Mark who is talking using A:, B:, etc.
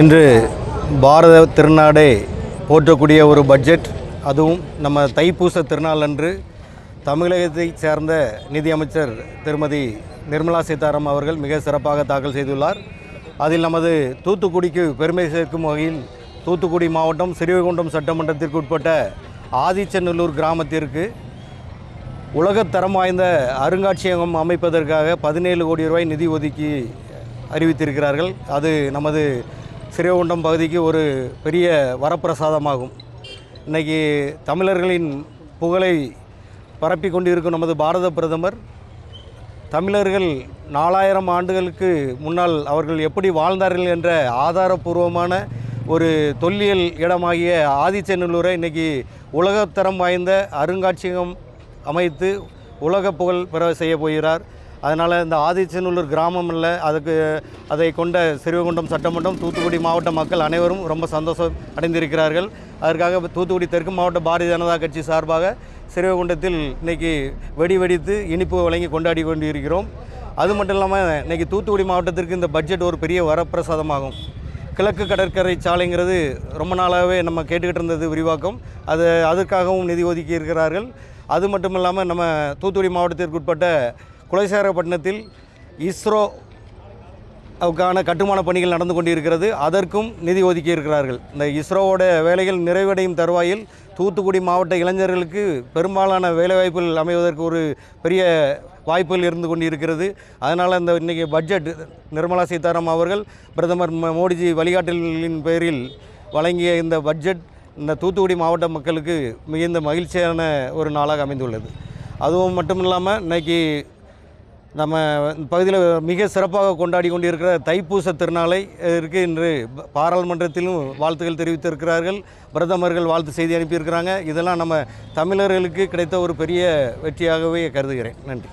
A: இன்று பாரத திருநாடே போற்றக்கூடிய ஒரு பட்ஜெட். அதுவும் நம்ம தைப்பூச திருநாள் அன்று தமிழகத்தைச் சேர்ந்த நிதியமைச்சர் திருமதி நிர்மலா சீதாராம் அவர்கள் மிக சிறப்பாக தாக்கல் செய்துள்ளார். அதில் நமது தூத்துக்குடிக்கு பெருமை சேர்க்கும் வகையில் தூத்துக்குடி மாவட்டம் சிறுவைகுண்டம் சட்டமன்றத்திற்கு உட்பட்ட ஆதிச்சநல்லூர் கிராமத்திற்கு உலகத்தரம் வாய்ந்த அருங்காட்சியகம் அமைப்பதற்காக பதினேழு கோடி ரூபாய் நிதி ஒதுக்கி அறிவித்திருக்கிறார்கள். அது நமது சிறுவைகுண்டம் பகுதிக்கு ஒரு பெரிய வரப்பிரசாதமாகும். இன்றைக்கி தமிழர்களின் புகழை பரப்பி கொண்டிருக்கும் நமது பாரத பிரதமர் தமிழர்கள் நாலாயிரம் ஆண்டுகளுக்கு முன்னால் அவர்கள் எப்படி வாழ்ந்தார்கள் என்ற ஆதாரபூர்வமான ஒரு தொல்லியல் இடமாகிய ஆதிச்சநல்லூரை இன்றைக்கி உலகத்தரம் வாய்ந்த அருங்காட்சியகம் அமைத்து உலக புகழ் பெற செய்ய போகிறார். அதனால் இந்த ஆதிச்சநல்லூர் கிராமம் இல்லை அதுக்கு அதை கொண்ட சிறுவகுண்டம் சட்டமன்றம் தூத்துக்குடி மாவட்ட மக்கள் அனைவரும் ரொம்ப சந்தோஷம் அடைந்திருக்கிறார்கள். அதற்காக தூத்துக்குடி தெற்கு மாவட்ட பாரதிய ஜனதா கட்சி சார்பாக சிறுவகுண்டத்தில் இன்னைக்கு வெடி வெடித்து இனிப்பு வழங்கி கொண்டாடி கொண்டிருக்கிறோம். அது மட்டும் இல்லாமல் இன்றைக்கி தூத்துக்குடி மாவட்டத்திற்கு இந்த பட்ஜெட் ஒரு பெரிய வரப்பிரசாதமாகும். கிழக்கு கடற்கரை சாலைங்கிறது ரொம்ப நாளாகவே நம்ம கேட்டுக்கிட்டு இருந்தது விரிவாக்கம். அது அதற்காகவும் நிதி ஒதுக்கி இருக்கிறார்கள். அது மட்டும் இல்லாமல் நம்ம தூத்துக்குடி மாவட்டத்திற்கு உட்பட்ட குலசேகரப்பட்டினத்தில் இஸ்ரோ அதுக்கான கட்டுமான பணிகள் நடந்து கொண்டிருக்கிறது. அதற்கும் நிதி ஒதுக்கி இருக்கிறார்கள் இந்த இஸ்ரோவோட வேலைகள் நிறைவடையும் தருவாயில் தூத்துக்குடி மாவட்ட இளைஞர்களுக்கு பெரும்பாலான வேலைவாய்ப்புகள் அமைவதற்கு ஒரு பெரிய வாய்ப்புகள் இருந்து கொண்டிருக்கிறது. அதனால் இந்த இன்றைக்கி பட்ஜெட் நிர்மலா சீதாராமன் அவர்கள் பிரதமர் மோடிஜி வழிகாட்டலின் பேரில் வழங்கிய இந்த பட்ஜெட் இந்த தூத்துக்குடி மாவட்ட மக்களுக்கு மிகுந்த மகிழ்ச்சியான ஒரு நாளாக அமைந்துள்ளது. அதுவும் மட்டும் இல்லாமல் இன்றைக்கி நம்ம பகுதியில் மிக சிறப்பாக கொண்டாடி கொண்டிருக்கிற தைப்பூச திருநாளை இருக்கு இன்று பாராளுமன்றத்திலும் வாழ்த்துக்கள் தெரிவித்திருக்கிறார்கள். பிரதமர்கள் வாழ்த்து செய்தி அனுப்பியிருக்கிறாங்க. இதெல்லாம் நம்ம தமிழர்களுக்கு கிடைத்த ஒரு பெரிய வெற்றியாகவே கருதுகிறேன். நன்றி.